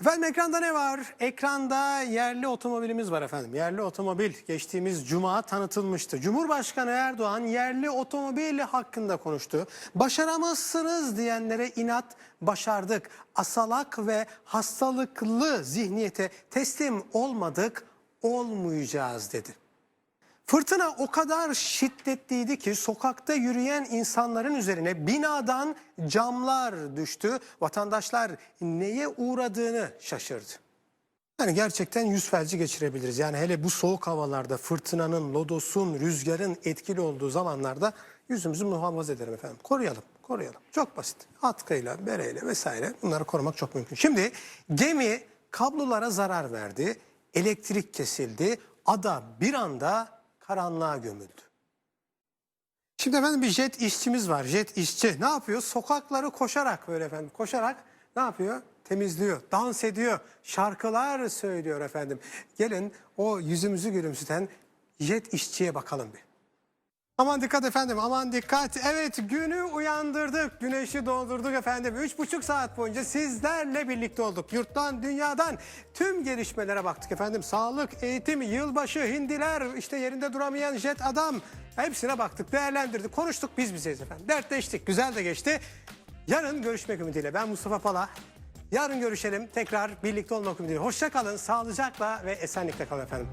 Efendim ekranda ne var? Ekranda yerli otomobilimiz var efendim. Yerli otomobil geçtiğimiz cuma tanıtılmıştı. Cumhurbaşkanı Erdoğan yerli otomobil hakkında konuştu. Başaramazsınız diyenlere inat başardık. Asalak ve hastalıklı zihniyete teslim olmadık, olmayacağız dedi. Fırtına o kadar şiddetliydi ki sokakta yürüyen insanların üzerine binadan camlar düştü. Vatandaşlar neye uğradığını şaşırdı. Yani gerçekten yüz felci geçirebiliriz. Yani hele bu soğuk havalarda fırtınanın, lodosun, rüzgarın etkili olduğu zamanlarda yüzümüzü muhafaza edelim efendim. Koruyalım, koruyalım. Çok basit. Atkıyla, bereyle vesaire bunları korumak çok mümkün. Şimdi gemi kablolara zarar verdi, elektrik kesildi, ada bir anda karanlığa gömüldü. Şimdi efendim bir jet işçimiz var. Jet işçi ne yapıyor? Sokakları koşarak böyle efendim koşarak ne yapıyor? Temizliyor, dans ediyor, şarkılar söylüyor efendim. Gelin o yüzümüzü gülümseten jet işçiye bakalım bir. Aman dikkat efendim aman dikkat. Evet günü uyandırdık. Güneşi doldurduk efendim. Üç buçuk saat boyunca sizlerle birlikte olduk. Yurttan dünyadan tüm gelişmelere baktık efendim. Sağlık, eğitim, yılbaşı, hindiler, işte yerinde duramayan jet adam. Hepsine baktık, değerlendirdik, konuştuk biz bizeyiz efendim. Dertleştik, güzel de geçti. Yarın görüşmek ümidiyle. Ben Mustafa Pala. Yarın görüşelim. Tekrar birlikte olmak ümidiyle. Hoşça kalın, sağlıcakla ve esenlikle kalın efendim.